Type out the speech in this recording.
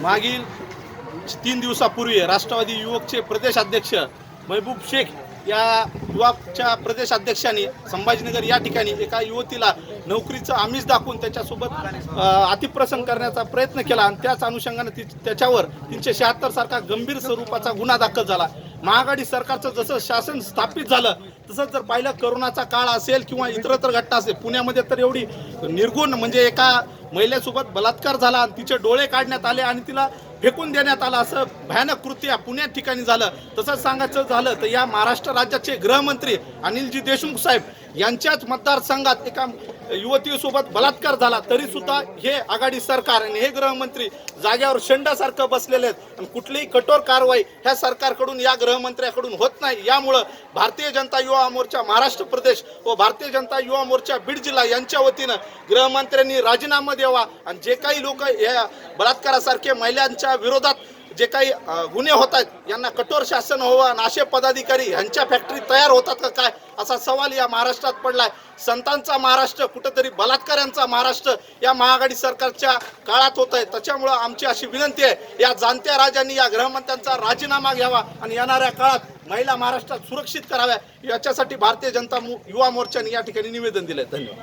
मागील तीन दिवसापूर्वी राष्ट्रवादी युवकचे प्रदेशाध्यक्ष महबूब शेख या युवाच्या प्रदेशाध्यक्षांनी संभाजीनगर या ठिकाणी एका युवतीला नोकरीचं आमिष दाखवून त्याच्यासोबत अतिप्रसंग करण्याचा प्रयत्न केला आणि त्याच अनुषंगाने ती त्याच्यावर तीनशे शहात्तर सारखा गंभीर स्वरूपाचा गुन्हा दाखल झाला. महाआघाडी सरकारचं जसं शासन स्थापित झालं तसंच जर पाहिलं करोनाचा काळ असेल किंवा इतरत्र घटना असेल पुण्यामध्ये तर एवढी निर्गुण म्हणजे एका महिलेसोबत बलात्कार झाला आणि तिचे डोळे काढण्यात आले आणि तिला फेकून देण्यात आलं असं भयानक कृत्य पुण्यात ठिकाणी झालं. तसंच सांगायचं झालं तर या महाराष्ट्र राज्याचे गृहमंत्री अनिलजी देशमुख साहेब यांच्याच मतदारसंघात एका युवतीसोबत बलात्कार झाला तरी सुद्धा हे आघाडी सरकार आणि हे गृहमंत्री जाग्यावर शेंडासारखं बसलेले आहेत. आणि कुठलीही कठोर कारवाई ह्या सरकारकडून या गृहमंत्र्याकडून होत नाही. यामुळं भारतीय जनता युवा मोर्चा महाराष्ट्र प्रदेश व भारतीय जनता युवा मोर्चा बीड जिल्हा यांच्या वतीनं गृहमंत्र्यांनी राजीनामा द्यावा. आणि जे काही लोक या बलात्कारासारखे महिलांच्या विरोधात जे काही गुन्हे होत आहेत यांना कठोर शासन हवं आणि असे पदाधिकारी ह्यांच्या फॅक्टरी तयार होतात का काय असा सवाल या महाराष्ट्रात पडलाय. संतांचा महाराष्ट्र कुठंतरी बलात्कारांचा महाराष्ट्र या महाआघाडी सरकारच्या काळात होत आहे त्याच्यामुळं आमची अशी विनंती आहे या जाणत्या राजांनी या गृहमंत्र्यांचा राजीनामा घ्यावा आणि येणाऱ्या काळात महिला महाराष्ट्रात सुरक्षित कराव्या. याच्यासाठी भारतीय जनता युवा मोर्चाने या ठिकाणी निवेदन दिलंय. धन्यवाद.